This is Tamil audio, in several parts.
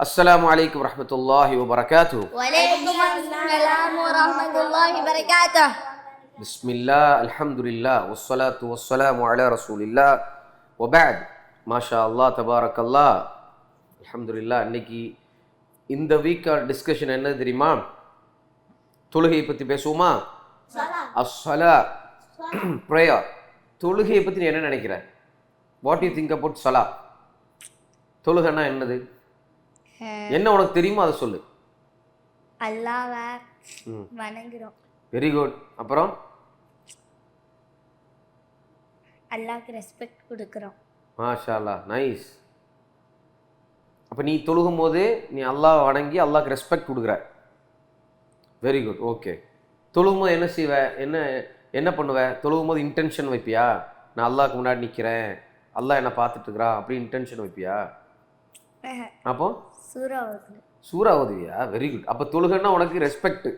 அஸ்ஸலாமு அலைக்கும் வரஹ்மத்துல்லாஹி வபரகாத்துஹு وعليكم السلام ورحمة الله وبركاته பிஸ்மில்லா அல்ஹம்துலில்லா வஸ்ஸலாத்து வஸ்ஸலாமு அலா ரசூலில்லா வபஅத் மாஷா அல்லாஹ் தபாரக்கல்லா அல்ஹம்துலில்லா இன்னைக்கு இந்த வீக் டிஸ்கஷன் என்ன தெரியுமா தொழுகையை பற்றி பேசுவோமா அஸ்ஸலா ப்ரேயர் தொழுகையை பற்றி நீ என்ன நினைக்கிற வாட் யூ திங்க் அபவுட் சலா தொழுகைன்னா என்னது என்ன உனக்கு தெரியுமோ அதை சொல்லு. அல்லாவை ம். வணங்குறோம். வெரி குட் அப்புறம்? அல்லாவுக்கு ரெஸ்பெக்ட் கொடுக்குறோம். மாஷா அல்லா நைஸ் அப்போ நீ தொழுகும் போது நீ அல்லாஹ் வணங்கி அல்லாஹ்க்கு ரெஸ்பெக்ட் கொடுக்குற. வெரி குட் ஓகே தொழுகும் போது என்ன செய்வ? என்ன என்ன பண்ணுவ? தொழுகும் போது இன்டென்ஷன் வைப்பியா? நான் அல்லாஹ்க்கு முன்னாடி நிற்கிறேன் அல்லாஹ் என்னை பார்த்துட்டு இருக்கிறான். அப்படி இன்டென்ஷன் வைப்பியா? அப்போ? சூறா ஓதுவியா வெரி குட் அப்போ தொழுகைன்னா உனக்கு ரெஸ்பெக்ட்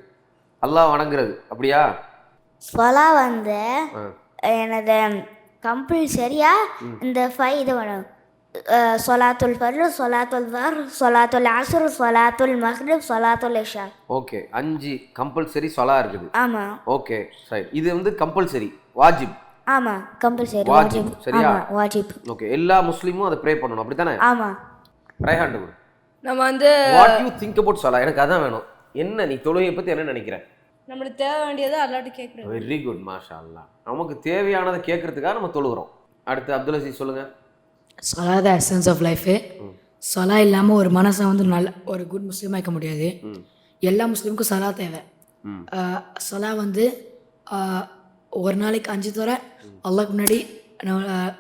அல்லாஹ் வணங்குறது. அப்படியா? சொலா வந்து எனது கம்பல்சரியா இந்த ஃபைவ் இது அஹ், சொலாத்துல் ஃபர்ரு சொலாத்துல் வர் சொலாத்துல் அசுர் சொலாத்துல் மஹ்ரிப் சொலாத்துல் இஷா. ஓகே. அஞ்சு கம்பல்சரி சொலா இருக்குது. ஆமாம் ஓகே. சரி. இது வந்து கம்பல்சரி. வாஜிப். ஆமாம் கம்பல்சரி வாஜிப், சரியா? வாஜிப். ஓகே. எல்லா முஸ்லீமும் அதை ப்ரே பண்ணணும். அப்படி தானே ஆமாம் ரைஹாண்டு கொடு. நம்ம வந்து வாட் யூ திங்க் அபவுட் சொல்லா எனக்கு அதான் வேணும். என்ன நீ தொழுகையை பற்றி என்ன நினைக்கிற? நம்மளுக்கு தேவை வேண்டியதை அல்லாட்டு கேட்குறோம் வெரி குட் மாஷா அல்லா நமக்கு தேவையானதை கேட்கறதுக்காக நம்ம தொழுகிறோம். அடுத்து அப்துல் அசீஸ் சொல்லுங்க. சொலா த எசன்ஸ் ஆஃப் லைஃபு சொலா இல்லாமல் ஒரு மனசை வந்து நல்ல ஒரு குட் முஸ்லீமாக இருக்க முடியாது. எல்லா முஸ்லீமுக்கும் சொலா தேவை. சொலா வந்து ஒரு நாளைக்கு அஞ்சு தடவை அல்லாஹ்க்கு முன்னாடி நம்ம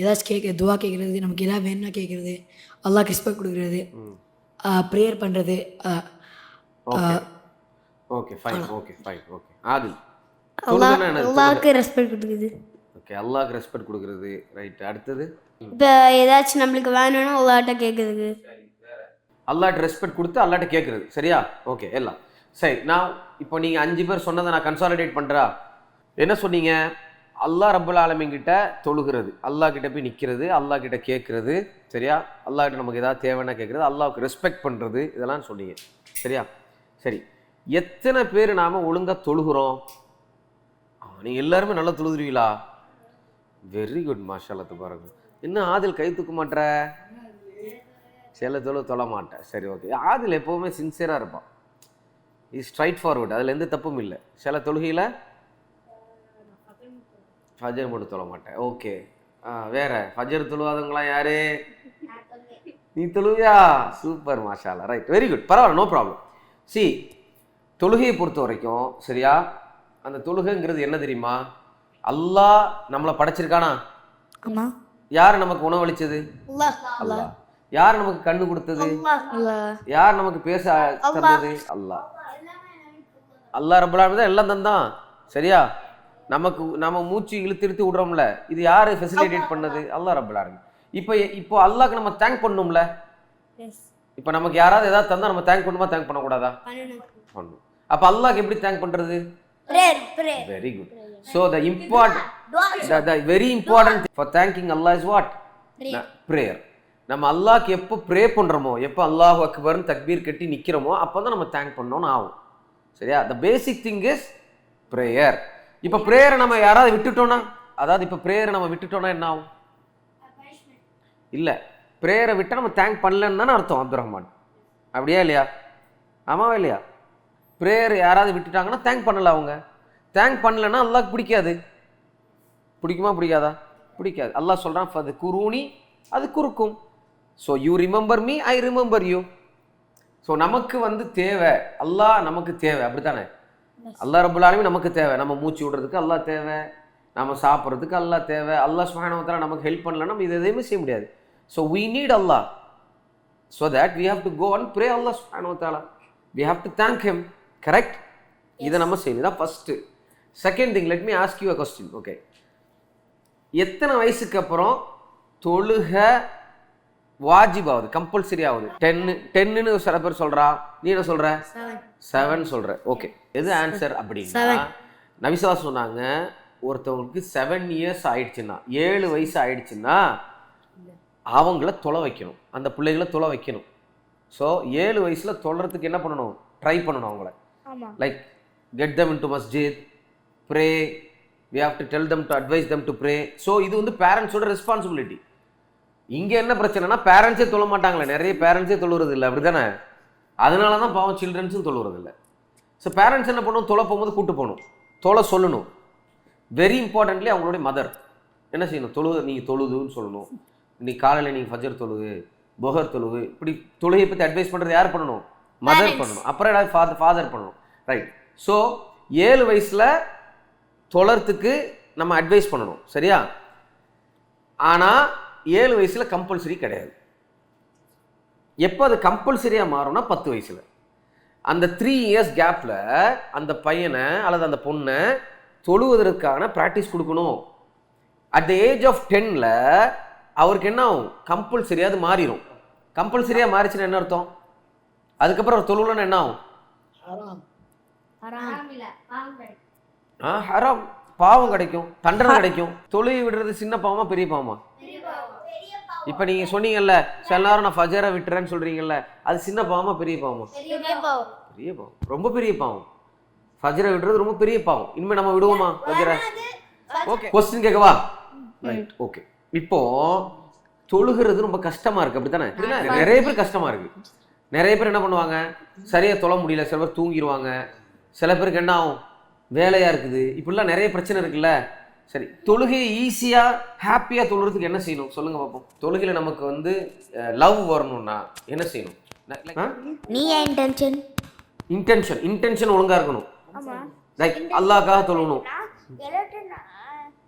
ஏதாச்சும் கேட்க துவா கேட்குறது நமக்கு எதாவது வேணும்னா கேட்குறது. அல்லாஹ்க்கு ரெஸ்பெக்ட் கொடுக்குறது. ப்ரேயர் பண்ணுறது okay. Okay fine okay fine okay. என்னது அல்லாவுக்கு ரெஸ்பெக்ட் கொடுக்குது ஓகே அல்லாஹ்க்கு ரெஸ்பெக்ட் கொடுக்குறது. ரைட் அடுத்தது? இப்போ ஏதாச்சும் நம்மளுக்கு வேணும்னா அல்லாட்ட கேட்குறதுக்கு அல்லாட்ட ரெஸ்பெக்ட் கொடுத்து அல்லாட்ட கேட்குறது சரியா? ஓகே எல்லாம். சரி நான் இப்போ நீங்கள் அஞ்சு பேர் சொன்னதை நான் கன்சாலிடேட் பண்ணுறா என்ன சொன்னீங்க? அல்லாஹ் ரபுல் ஆலமின்கிட்ட தொழுகிறது. அல்லாஹ் கிட்ட போய் நிற்கிறது அல்லாஹ் கிட்ட கேட்குறது சரியா? அல்லாஹ் கிட்ட நமக்கு ஏதாவது தேவைன்னா கேட்குறது அல்லாவுக்கு ரெஸ்பெக்ட் பண்ணுறது இதெல்லாம் சொன்னீங்க. சரியா? சரி. எத்தனை பேர் நாம் ஒழுங்காக தொழுகிறோம்? நீங்கள் எல்லாருமே நல்லா தொழுதுருவீங்களா? வெரி குட் மாஷாலத்து பாருங்க இன்னும் ஆதில் கை தூக்க மாட்ற? சில தொழு தொழ மாட்டேன் சரி ஓகே ஆதில் எப்போவுமே சின்சியராக இருப்பான். இது ஸ்ட்ரைட் ஃபார்வர்டு அதில் எந்த தப்பும் இல்லை. சில தொழுகையில் ஃபஜர் மட்டும் தொழ மாட்டேன். ஓகே. வேற? ஃபஜர் தொழுவாதவங்களாம் யாரு? நீ தொழுவியா? சூப்பர் மாஷாலா ரைட் வெரி குட் பரவாயில்ல நோ ப்ராப்ளம் சி தொழுகையை பொறுத்த வரைக்கும் சரியா? அந்த தொழுகைங்கிறது என்ன தெரியுமா? அல்லாஹ் நம்மளை படைச்சிருக்கானா? யார் நமக்கு உணவளிச்சது? அல்லாஹ். யார் நமக்கு கண்ணு கொடுத்தது? யார் நமக்கு பேச தந்தது? அல்லாஹ். அல்லாஹ் தான் எல்லாம் தந்தான். சரியா? நமக்கு நம்ம மூச்சு இழுத்து இழுத்து விடுறோம்ல இது யாரு ஃபெசிலிட்டேட் பண்ணது? அல்லாஹ் ரப்பலான இப்போ இப்போ அல்லாஹ்க்கு நம்ம தேங்க் பண்ணணும்ல இப்போ நமக்கு யாராவது ஏதாவது தந்தா நம்ம தேங்க் பண்ணுமா தேங்க் பண்ணக்கூடாதா? பண்ணணும் அப்போ அல்லாஹ்க்கு எப்படி தேங்க் பண்றது? Very good so the import the very important for thanking Allah is what prayer நம்ம அல்லாஹ்க்கு எப்போ ப்ரே பண்ணுறோமோ எப்போ அல்லாஹ் அக்பர்னு தக்பீர் கட்டி நிற்கிறோமோ அப்போ தான் நம்ம தேங்க் பண்ணோன்னு ஆகும். சரியா? The basic thing is prayer இப்போ ப்ரேயரை நம்ம யாராவது விட்டுட்டோம்னா அதாவது இப்போ ப்ரேயரை நம்ம விட்டுட்டோம்னா என்ன ஆகும்? இல்லை ப்ரேயரை விட்டால் நம்ம தேங்க் பண்ணலன்னு தானே அர்த்தம் அப்துல் ரஹ்மான் அப்படியா இல்லையா? ஆமாவா இல்லையா? ப்ரேயர் யாராவது விட்டுட்டாங்கன்னா தேங்க் பண்ணல அவங்க. தேங்க் பண்ணலன்னா அல்லாஹ்க்கு பிடிக்காது. பிடிக்குமா பிடிக்காதா? பிடிக்காது. அல்லாஹ் சொல்கிறான் அது குருணி அது குறுக்கும். So you remember me I remember you so நமக்கு வந்து தேவை அல்லாஹ் நமக்கு தேவை அப்படித்தானே? அல்லாஹ் ரபுல் ஆலமீன் நமக்கு தேவை. நம்ம மூச்சு விடுறதுக்கு அல்லாஹ் தேவை. நம்ம சாப்பிட்றதுக்கு அல்லாஹ் தேவை. அல்லாஹ் சுஹானவத்தால நமக்கு ஹெல்ப் பண்ணல நம்ம இது எதையுமே செய்ய முடியாது. So we need Allah. So that we have to go and pray Allah சுஹானவத்தால we have to thank him. Correct இதை நம்ம செய்யணும். இதான் first second thing let me ask you a question okay எத்தனை வயசுக்கு அப்புறம் தொழுக வாஜிப் ஆகுது கம்பல்சரி ஆகுது டென்னு டென்னுன்னு சில பேர் சொல்றா. நீ என்ன சொல்ற? செவன் சொல்ற. ஓகே எது ஆன்சர் அப்படின்னா நபிசா சொன்னாங்க ஒருத்தவங்களுக்கு செவன் இயர்ஸ் ஆயிடுச்சுன்னா ஏழு வயசு ஆயிடுச்சுன்னா அவங்கள தொலை வைக்கணும். அந்த பிள்ளைகளை தொலை வைக்கணும். ஸோ ஏழு வயசில் தொழுறதுக்கு என்ன பண்ணணும்? ட்ரை பண்ணணும் அவங்கள. Like get them into Masjid pray we have to tell them to advise them to pray so இது வந்து பேரண்ட்ஸோட ரெஸ்பான்சிபிலிட்டி இங்கே என்ன பிரச்சனைனா பேரண்ட்ஸே தொழ மாட்டாங்களே. நிறைய பேரண்ட்ஸே தொழுறது இல்லை அப்படி தானே அதனால தான் பாவம் சில்ட்ரன்ஸும் தொழுறது இல்லை ஸோ பேரண்ட்ஸ் என்ன பண்ணணும் தொலை போகும்போது கூட்டு போகணும். தொலை சொல்லணும். வெரி இம்பார்ட்டன்ட்லி அவங்களுடைய மதர் என்ன செய்யணும்? தொழுது நீங்கள் தொழுதுன்னு சொல்லணும். இன்னைக்கு காலையில் நீங்கள் ஃபஜர் தொழுது பொஹர் தொழுது இப்படி தொழுகையை பற்றி அட்வைஸ் பண்ணுறது யார் பண்ணணும்? மதர் பண்ணணும். அப்புறம் ஏதாவது ஃபாதர் ஃபாதர் பண்ணணும். ரைட் ஸோ ஏழு வயசில் தொழறதுக்கு நம்ம அட்வைஸ் பண்ணணும். சரியா? ஆனால் ஏழு வயசில் கம்பல்சரி கிடையாது. எப்போ அது கம்பல்சரியாக மாறும்னா பத்து வயசில். அந்த த்ரீ இயர்ஸ் கேப்பில் அந்த பையனை அல்லது அந்த பொண்ணை தொழுவதற்கான ப்ராக்டிஸ் கொடுக்கணும். அட் த ஏஜ் ஆஃப் டென்னில் அவருக்கு என்ன ஆகும்? கம்பல்சரியாக அது மாறிடும் கம்பல்சரியாக மாறிச்சுன்னா என்ன அர்த்தம்? அதுக்கப்புறம் அவர் தொழுவலன்னு என்ன ஆகும்? ஆ ஹராம். பாவம் கிடைக்கும். தண்டனை கிடைக்கும். தொழுகை விடுறது சின்ன பாவமா பெரிய பாவமா? இப்போ நீங்கள் சொன்னீங்கல்ல சில நேரம் நான் ஃபஜரை விட்டுறேன்னு சொல்கிறீங்கல்ல அது சின்ன பாவமா பெரிய பாவமா? பெரிய பாவம். ரொம்ப பெரிய பாவம். ஃபஜரை விடுறது ரொம்ப பெரிய பாவம். இனிமே நம்ம விடுவோமா ஃபஜரை? ஓகே கொஸ்டின் கேட்கவா ரைட் ஓகே இப்போ தொழுகிறது ரொம்ப கஷ்டமா இருக்கு அப்படித்தானே? நிறைய பேர் கஷ்டமா இருக்கு. நிறைய பேர் என்ன பண்ணுவாங்க? சரியா தொழ முடியல சில பேர் தூங்கிடுவாங்க சில பேருக்கு என்ன ஆகும்? வேலையா இருக்குது. இப்படிலாம் நிறைய பிரச்சனை இருக்குல்ல? சரி தொழுகையை ஈஸியா ஹாப்பியா தொழுறதுக்கு என்ன செய்யணும்? சொல்லுங்க பார்ப்போம் தொழுகையில நமக்கு வந்து லவ் வரணும்னா என்ன செய்யணும்? இன்டென்ஷன் இன்டென்ஷன் இன்டென்ஷன் ஒழுங்கா இருக்கணும். லைக் அல்லாஹ்க்காக தொழணும்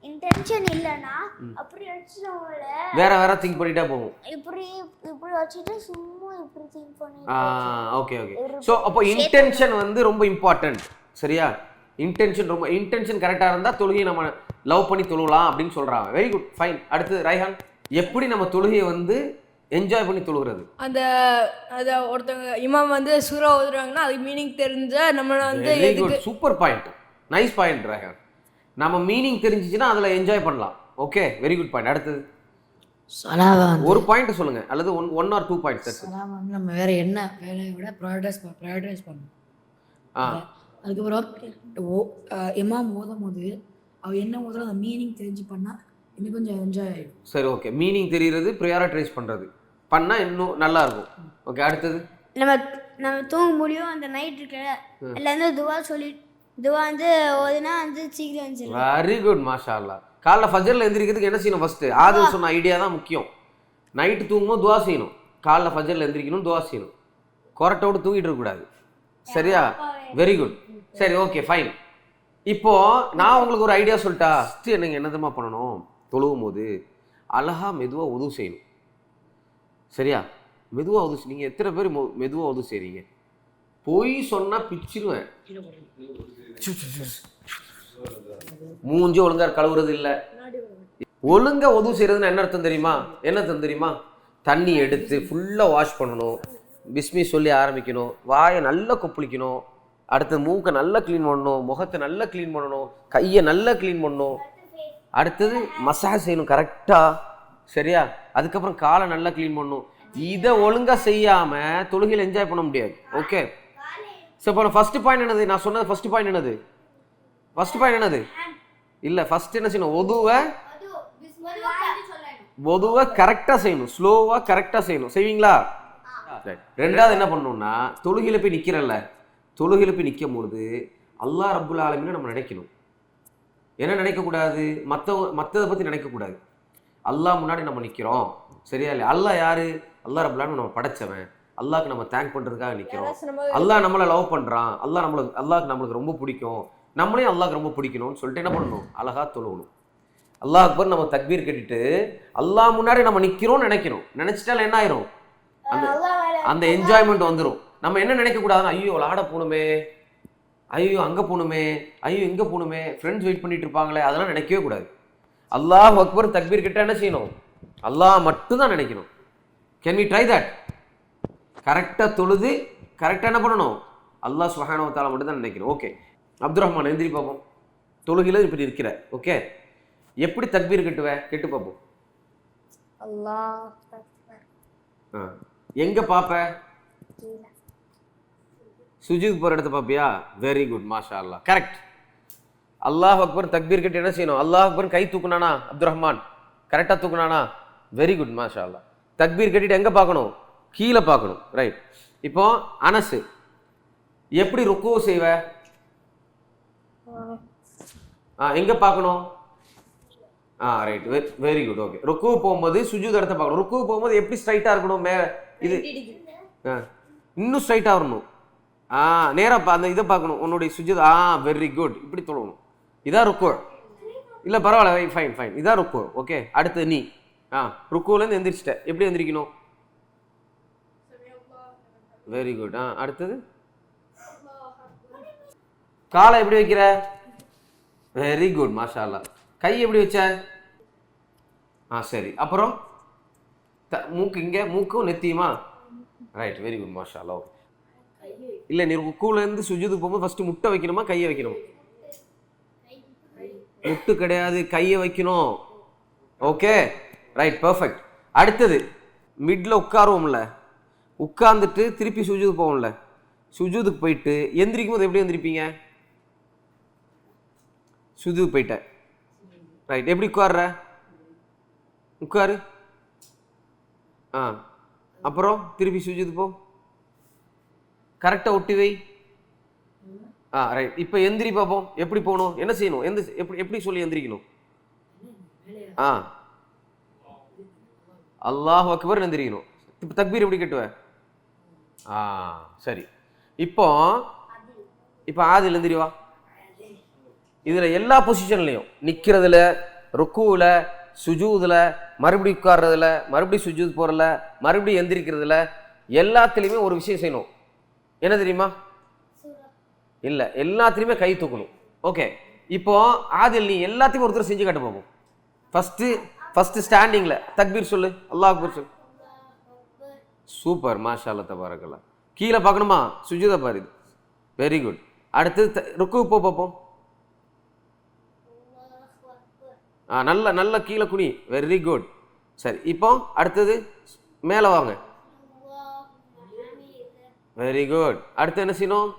இன்டென்ஷன் இல்லைன்னா அப்படி வச்சுட்டவங்கள வேற வேற திங்க் பண்ணிட்டே போகும் இப்படி இப்படி வச்சுட்டு சும்மா இப்படி திங்க் பண்ணி ஓகே ஓகே ஸோ அப்போ இன்டென்ஷன் வந்து ரொம்ப இம்பார்ட்டன்ட் சரியா? இன்டென்ஷன் ரொம்ப இன்டென்ஷன் கரெக்டாக இருந்தால் தொழுகையை நம்ம லவ் பண்ணி தொழுகலாம் அப்படின்னு சொல்கிறாங்க வெரி குட் ஃபைன் அடுத்து ரைஹான் எப்படி நம்ம தொழுகையை வந்து என்ஜாய் பண்ணி தொழுகிறது? அந்த அத ஒருத்தவங்க இமாம் வந்து சூறா ஓதுறாங்கன்னா அதுக்கு மீனிங் தெரிஞ்ச நம்மளை வந்து super point nice point Raihan நம்ம மீனிங் தெரிஞ்சிச்சுன்னா அதில் என்ஜாய் பண்ணலாம். ஓகே வெரி குட் பாயிண்ட் அடுத்தது. ஒரு பாயிண்ட் சொல்லுங்க. அல்லது ஒன் ஒன் ஆர் டூ வந்து நம்ம வேற என்ன வேலையை விட ப்ரையாரிட்டைஸ் ப்ரையாரிட்டைஸ் பண்ணணும். ஆ. அதுக்கப்புறம் ஓ இமாம் ஓதும் போது அவர் என்ன ஓதுறோ அந்த மீனிங் தெரிஞ்சு பண்ணால் இன்னும் கொஞ்சம் என்ஜாய் ஆகிடும் சரி ஓகே மீனிங் தெரியுறது ப்ரையாரிட்டைஸ் பண்ணுறது பண்ணால் இன்னும் நல்லா இருக்கும் ஓகே அடுத்தது? நம்ம நம்ம தூங்க முடியும் அந்த நைட் அதில் வந்து துவா சொல்லி துவா வந்து ஓதுனா வந்து சீக்கிரம் வந்துச்சிடும் வெரி குட் மாஷா அல்லா காலைல ஃபஜரில் எந்திரிக்கிறதுக்கு என்ன செய்யணும் ஃபஸ்ட்டு ஆதில் சொன்ன ஐடியா தான் முக்கியம். நைட்டு தூங்கும்போது துவா செய்யணும். காலைல ஃபஜரில் எந்திரிக்கணும் துவா செய்யணும். கொரட்டோடு தூங்கிட்டு இருக்கக்கூடாது. சரியா? வெரி குட் சரி ஓகே ஃபைன் இப்போ நான் உங்களுக்கு ஒரு ஐடியா சொல்லிட்டா ஃபஸ்ட்டு என்னங்க என்னதமா பண்ணணும்? தொழுவும் போது அழகா மெதுவாக உதவு செய்யணும். சரியா? மெதுவாக உதவு நீங்கள் எத்தனை பேர் மெதுவாக உதவு செய்கிறீங்க பொய் சொன்னால் பிச்சிருவேன். மூஞ்சி ஒழுங்காக கழுவுறது இல்லை. ஒழுங்கா உதவு செய்யறதுன்னு என்ன அர்த்தம் தெரியுமா? என்ன அர்த்தம் தெரியுமா? தண்ணி எடுத்து ஃபுல்லாக வாஷ் பண்ணணும். பிஸ்மி சொல்லி ஆரம்பிக்கணும். வாயை நல்லா கொப்பளிக்கணும். அடுத்து மூக்கை நல்லா க்ளீன் பண்ணணும் முகத்தை நல்லா க்ளீன் பண்ணணும் கையை நல்லா க்ளீன் பண்ணணும். அடுத்தது மசாஜ் செய்யணும் கரெக்டா சரியா? அதுக்கப்புறம் காலை நல்லா க்ளீன் பண்ணணும். இதை ஒழுங்கா செய்யாம தொழுகையில் என்ஜாய் பண்ண முடியாது. ஓகே ஸோ இப்போ ஃபர்ஸ்ட் பாயிண்ட் என்னது? நான் சொன்னது ஃபர்ஸ்ட் பாயிண்ட் என்னது? ஃபர்ஸ்ட் பாயிண்ட் என்னது? இல்ல ஃபர்ஸ்ட் என்ன செய்யணும்? ஒதுவை ஒதுவை கரெக்டாக செய்யணும். ஸ்லோவாக கரெக்டாக செய்யணும். செய்வீங்களா. ரெண்டாவது என்ன பண்ணணும்னா தொழுகையில போய் நிக்கிறல்ல. தொழுகையில போய் நிற்கும் பொழுது அல்லாஹ் ரப்புல் ஆலமீனை நம்ம நினைக்கணும். என்ன நினைக்கக்கூடாது? மற்றவங்க மற்றதை பற்றி நினைக்கக்கூடாது. அல்லாஹ் முன்னாடி நம்ம நிற்கிறோம் சரியா இல்லையா? அல்லாஹ் யாரு? அல்லாஹ் ரப்புல் ஆலமீன் நம்ம படைச்சவன். அல்லாஹ்க்கு நம்ம தேங்க் பண்ணுறதுக்காக நிற்கிறோம் அல்லாஹ் நம்மளை லவ் பண்றான். அல்லாஹ் நம்மளுக்கு அல்லாஹ்க்கு நம்மளுக்கு ரொம்ப பிடிக்கும். நம்மளையும் அல்லாஹ்க்கு ரொம்ப பிடிக்கணும்னு சொல்லிட்டு என்ன பண்ணணும்? அழகா தொழுகணும் அல்லாஹ் அக்பர் நம்ம தக்பீர் கட்டிட்டு அல்லாஹ் முன்னாடி நம்ம நிக்கிறோம்னு நினைக்கணும். நினைச்சிட்டால என்ன ஆயிரும்? அந்த அந்த என்ஜாய்மெண்ட் வந்துடும் நம்ம என்ன நினைக்க கூடாதுன்னா ஐயோ விளாட போகணுமே. ஐயோ அங்க போகணுமே. ஐயோ இங்க போகணுமே. ஃப்ரெண்ட்ஸ் வெயிட் பண்ணிட்டு இருப்பாங்களே அதெல்லாம் நினைக்கவே கூடாது. அல்லாஹ் அக்பர் தக்பீர் கிட்ட என்ன செய்யணும்? அல்லாஹ் மட்டும்தான் நினைக்கணும். கேன் வி ட்ரை தட் கரெக்டாக தொழுது கரெக்டாக என்ன பண்ணணும்? அல்லாஹ் தஆலா மட்டும் தான் நினைக்கணும். ஓகே அப்துல் ரஹ்மான் எந்திரி பார்ப்போம். தொழுகையில் இப்படி இருக்கிற ஓகே எப்படி தக்பீர் கட்டுவ? கெட்டு பார்ப்போம். ஆ. எங்கே பார்ப்ப சுஜூத் போகிற இடத்த பார்ப்பியா வெரி குட் மாஷா அல்லாஹ் கரெக்ட் அல்லாஹ் அக்பர் தக்பீர் கட்டி என்ன செய்யணும்? அல்லாஹ் அக்பர் கை தூக்குனானா? அப்துல் ரஹ்மான் கரெக்டாக தூக்குனானா? வெரி குட் மாஷா அல்லாஹ் தக்பீர் கட்டிட்டு எங்கே பார்க்கணும் கீழே பார்க்கணும் ரைட் இப்போ அனசு. எப்படி ருக்கு செய்வ? ஆ எங்கே பார்க்கணும் ஆ ரைட் வெரி குட் ஓகே ருக்கு போகும்போது சுஜூத் இடத்த பார்க்கணும் ருக்கு போகும்போது எப்படி ஸ்ட்ரைட்டாக இருக்கணும்? மே இது இன்னும் ஸ்ட்ரைட்டாக வரணும். ஆ நேராக அந்த இதை பார்க்கணும். உன்னுடைய சுஜித் ஆ வெரி குட் இப்படி தொழணும் இதான் ருக்கோ. இல்லை பரவாயில்ல ஃபைன் ஃபைன் இதான் ருக்கோ. ஓகே அடுத்து நீ. ஆ ருக்கோலேருந்து எந்திரிச்சிட்ட. எப்படி எந்திரிக்கணும்? வெரி குட் ஆ அடுத்தது? காலை எப்படி வைக்கிற? வெரி குட் மாஷா கை எப்படி வச்ச? ஆ சரி. அப்புறம்? த- மூக்கு இங்கே மூக்கும் நெத்தியுமா? ரைட் வெரி குட் மாஷா ஓகே இல்லை நீ ருக்குலேருந்து சுஜுது போகும்போது ஃபஸ்ட்டு முட்டை வைக்கணுமா கையை வைக்கணும்? முட்டு கிடையாது கையை வைக்கணும். ஓகே ரைட் பர்ஃபெக்ட் அடுத்தது மிட்ல உட்காருவோம்ல. உட்கார்ந்துட்டு திருப்பி சுஜூது போவோம்ல. சுஜூதுக்கு போயிட்டு எந்திரிக்கும் போது எப்படி எந்திரிப்பீங்க? சுஜூதுக்கு போயிட்டேன் ரைட் எப்படி உட்கார்ற? உட்காரு. ஆ. அப்புறம் திருப்பி சுஜூது போ. கரெக்டாக ஒட்டி வை. ஆ ரைட் இப்போ எந்திரி பார்ப்போம் எப்படி போகணும்? என்ன செய்யணும்? எந்த எப்படி எப்படி சொல்லி எந்திரிக்கணும்? ஆ. அல்லாஹ் அக்பர் எந்திரிக்கணும். இப்போ தக்பீர் எப்படி கட்டுவ? ஆ சரி. இப்போ இப்போ ஆதில் எழுந்திரிவா இதில் எல்லா பொசிஷன்லையும் நிற்கிறதுல ருக்குவில் சுஜூதில் மறுபடியும் உட்கார்றதுல மறுபடியும் சுஜூத் போகிறதுல மறுபடியும் எந்திரிக்கிறதுல எல்லாத்துலேயுமே ஒரு விஷயம் செய்யணும். என்ன தெரியுமா? இல்லை எல்லாத்துலேயுமே கை தூக்கணும். ஓகே இப்போ ஆதில் நீ எல்லாத்தையும் ஒருத்தர் செஞ்சு காட்ட போகும் ஃபஸ்ட்டு ஃபஸ்ட்டு ஸ்டாண்டிங்கில் தக்பீர் சொல்லு. அல்லாஹ் அக்பர் சொல்லு. சூப்பர் மாஷால அல்லா தபாரக்கல்லா கீழே பார்க்கணுமா? சுஜிதா பாரு வெரி குட் அடுத்து த- ருக்கு போ பார்ப்போம் ஆ நல்ல நல்ல கீழே குனி. வெரி குட் சரி இப்போ அடுத்தது மேலே வாங்க. வெரி குட் அடுத்து என்ன செய்யணும்?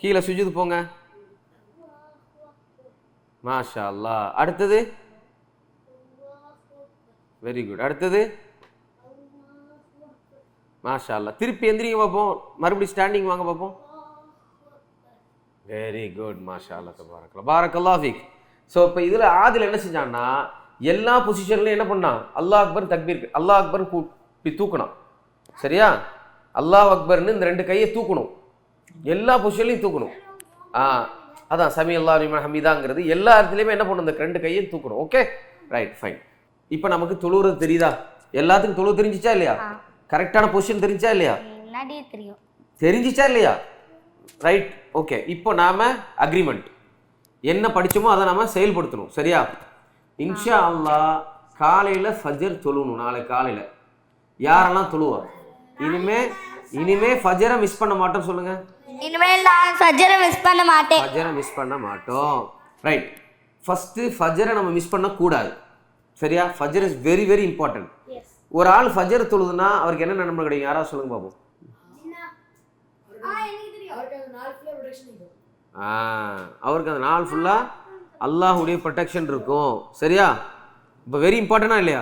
கீழே சுஜூது போங்க. மாஷா அல்லாஹ் அடுத்தது? வெரி குட் அடுத்தது? மாஷா அல்லா திருப்பி எந்திரிங்க பார்ப்போம் மறுபடியும் ஸ்டாண்டிங் வாங்க பார்ப்போம் வெரி குட் மாஷா அல்லா தபாரக்கல்லா. பாரக்கல்லா ஃபீக். ஸோ இப்போ இதில் ஆதில் என்ன செஞ்சான்னா எல்லா பொசிஷன்லையும் என்ன பண்ணான்? அல்லாஹ் அக்பர் தக்பீர் அல்லாஹ் அக்பர் இப்படி தூக்கணும் சரியா? அல்லாஹ் அக்பர்னு இந்த ரெண்டு கையை தூக்கணும். எல்லா பொசிஷன்லையும் தூக்கணும். ஆ அதான் சமி அல்லா அலிமன் ஹமீதாங்கிறது. எல்லா இடத்துலையுமே என்ன பண்ணணும்? இந்த ரெண்டு கையும் தூக்கணும். ஓகே? ரைட் ஃபைன் இப்போ நமக்கு தொழுவுறது தெரியுதா? எல்லாத்துக்கும் தொழுவு தெரிஞ்சிச்சா இல்லையா? கரெக்டான பொசிஷன் தெரிஞ்சா இல்லையா? தெரியும். தெரிஞ்சிச்சா இல்லையா? ரைட் ஓகே இப்போ நாம அக்ரிமெண்ட் என்ன படிச்சோமோ அதை நாம செயல்படுத்தணும். சரியா? இன்ஷா அல்லாஹ் காலையில் ஃபஜர் தொழுணும் நாளை காலையில். யாரெல்லாம் தொழுவா? இனிமே இனிமே ஃபஜரை மிஸ் பண்ண மாட்டோம் சொல்லுங்க. இனிமேல் நான் சஜரை மிஸ் பண்ண மாட்டேன். ஃபஜரை மிஸ் பண்ண மாட்டோம். ரைட் ஃபஸ்ட்டு ஃபஜரை நம்ம மிஸ் பண்ணக்கூடாது. சரியா? ஃபஜர் இஸ் வெரி வெரி இம்பார்ட்டன்ட் ஒரு ஆள் ஃபஜர் தொழுதுன்னா அவருக்கு என்ன நன்மை கிடைக்கும்? யாராவது சொல்லுங்க பாப்போம். ஆ அவருக்கு அந்த நாள் ஃபுல்லாக அல்லாஹுடைய ப்ரொடெக்ஷன் இருக்கும். சரியா? இப்போ வெரி இம்பார்ட்டனா இல்லையா?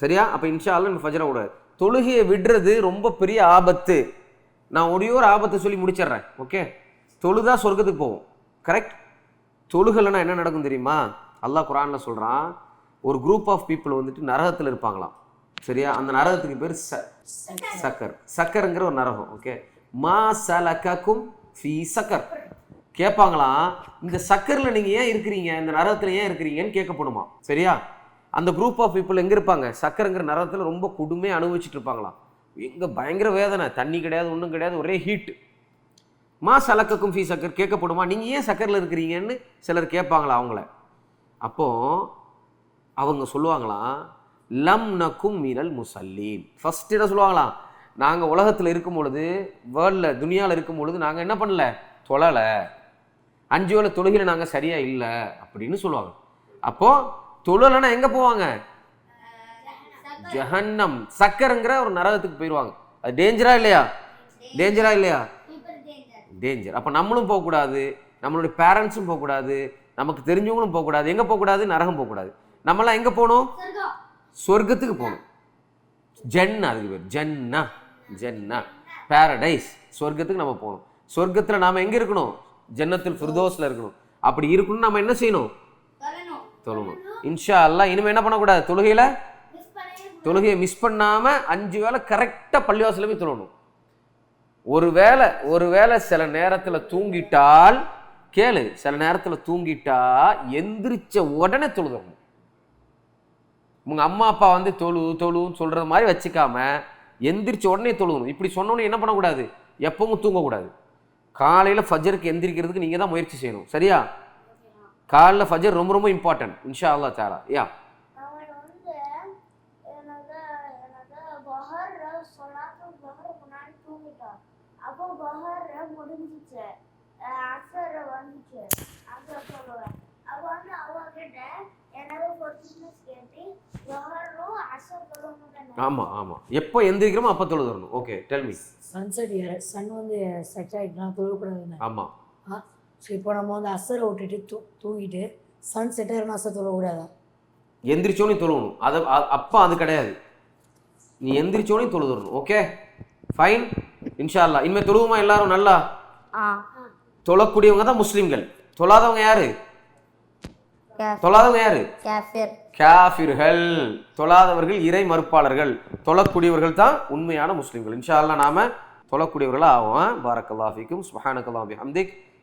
சரியா? அப்போ இன்ஷா அல்லாஹ் நம்ம ஃபஜரை விடாது தொழுகையை விடுறது ரொம்ப பெரிய ஆபத்து. நான் ஒரே ஒரு ஆபத்தை சொல்லி முடிச்சிடுறேன் ஓகே தொழுதா சொர்க்கத்துக்கு போவோம். கரெக்ட் தொழுகலைன்னா என்ன நடக்கும் தெரியுமா? அல்லாஹ் குரானில் சொல்கிறான் ஒரு குரூப் ஆஃப் பீப்புள் வந்துட்டு நரகத்தில் இருப்பாங்களாம். சரியா? அந்த நரகத்துக்கு பேர் ச சக்கர். சக்கருங்கிற ஒரு நரகம் ஓகே மா சலக்கும் ஃபீ சக்கர். கேட்பாங்களாம் இந்த சக்கரில் நீங்கள் ஏன் இருக்கிறீங்க? இந்த நரகத்தில் ஏன் இருக்கிறீங்கன்னு கேட்கப்படுமா சரியா? அந்த குரூப் ஆஃப் பீப்புள் எங்கே இருப்பாங்க? சக்கரங்கிற நரத்தில் ரொம்ப கொடுமையாக அனுபவிச்சுட்டு இருப்பாங்களாம். எங்கே பயங்கர வேதனை. தண்ணி கிடையாது ஒன்றும் கிடையாது ஒரே ஹீட் மா சலக்கக்கும் ஃபீ சக்கர் கேட்கப்படுமா? நீங்கள் ஏன் சக்கரில் இருக்கிறீங்கன்னு சிலர் கேட்பாங்களா அவங்கள. அப்போ அவங்க சொல்லுவாங்களாம் லம் நக்கும் மீனல் முசல்லீம். ஃபஸ்ட்டு என்ன சொல்லுவாங்களாம்? நாங்கள் உலகத்தில் இருக்கும் பொழுது வேர்ல்டில் துனியாவில் இருக்கும் பொழுது நாங்கள் என்ன பண்ணல? தொழலை. அஞ்சு வேலை தொழுகையில் நாங்கள் சரியாக இல்லை. அப்படின்னு சொல்லுவாங்க. அப்போது தொழலைன்னா எங்கே போவாங்க? ஜஹன்னம். சக்கருங்கிற ஒரு நரகத்துக்கு போயிடுவாங்க அது டேஞ்சரா இல்லையா? டேஞ்சரா இல்லையா? டேஞ்சர் அப்போ நம்மளும் போகக்கூடாது. நம்மளுடைய பேரண்ட்ஸும் போகக்கூடாது. நமக்கு தெரிஞ்சவங்களும் போகக்கூடாது. எங்கே போகக்கூடாது? நரகம் போகக்கூடாது. நம்மலாம் எங்கே போகணும்? சொர்க்கத்துக்கு போகணும். ஜன்னா அதுக்கு பேர். ஜன்னா. ஜன்னா. பாரடைஸ் சொர்க்கத்துக்கு நம்ம போகணும். சொர்க்கத்தில் நாம் எங்கே இருக்கணும்? ஜன்னத்தில் ஃபிர்தோஸில் இருக்கணும். அப்படி இருக்கணும்னு நம்ம என்ன செய்யணும்? தொழுகணும் இன்ஷா அல்லா இனிமேல் என்ன பண்ணக்கூடாது? தொழுகையில் தொழுகையை மிஸ் பண்ணாமல் அஞ்சு வேளை கரெக்டாக பள்ளிவாசலில் போய் தொழணும். ஒரு வேளை ஒரு வேளை சில நேரத்தில் தூங்கிட்டால் கேளு சில நேரத்தில் தூங்கிட்டா எந்திரிச்ச உடனே தொழுதணும். உங்க அம்மா அப்பா வந்து தொழு தொழுன்னு சொல்றது மாதிரி வச்சுக்காம எந்திரிச்ச உடனே தொழுகணும் இப்படி சொன்னோன்னே என்ன பண்ணக்கூடாது? எப்பவும் தூங்கக்கூடாது. காலையில் ஃபஜருக்கு எந்திரிக்கிறதுக்கு நீங்கள் தான் முயற்சி செய்யணும். சரியா? காலைல ஃபஜர் ரொம்ப ரொம்ப இம்பார்ட்டன்ட் இன்ஷா அல்லாஹ் தாலா. யா. ஆமாம் ஆமாம் எப்போ எந்திரிக்கிறோமோ அப்போ தொழுதரணும் okay tell me sunset sun வந்து செட் ஆகிட்டுனா தொழக்கூடாதுன்னு ஆமாம் ஆ ஸோ இப்போ நம்ம வந்து அசரை விட்டுட்டு தூ தூங்கிட்டு சன் செட் ஆகிருந்தா அசர் தொழக்கூடாதா? எந்திரிச்சோனே தொழுகணும் அது அப்போ அது கிடையாது. நீ எந்திரிச்சோனே தொழுதுறணும் ஓகே ஃபைன் இன்ஷா அல்லாஹ் இனிமேல் தொழுவுமா எல்லாரும்? நல்லா? ஆ. தொழக்கூடியவங்க தான் முஸ்லீம்கள். தொழாதவங்க யாரு? தொழாதவங்க யாரு? கேஃபிர். காஃபிர்கள். தொழாதவர்கள் இறை மறுப்பாளர்கள். தொழக்கூடியவர்கள் தான் உண்மையான முஸ்லீம்கள். இன்ஷா அல்லாஹ் நாம தொழக்கூடியவர்களாக ஆவோம். பாரக்கல்லாஃபிக்கும் சுஹானக்கல்லாஹி ஹம்திக்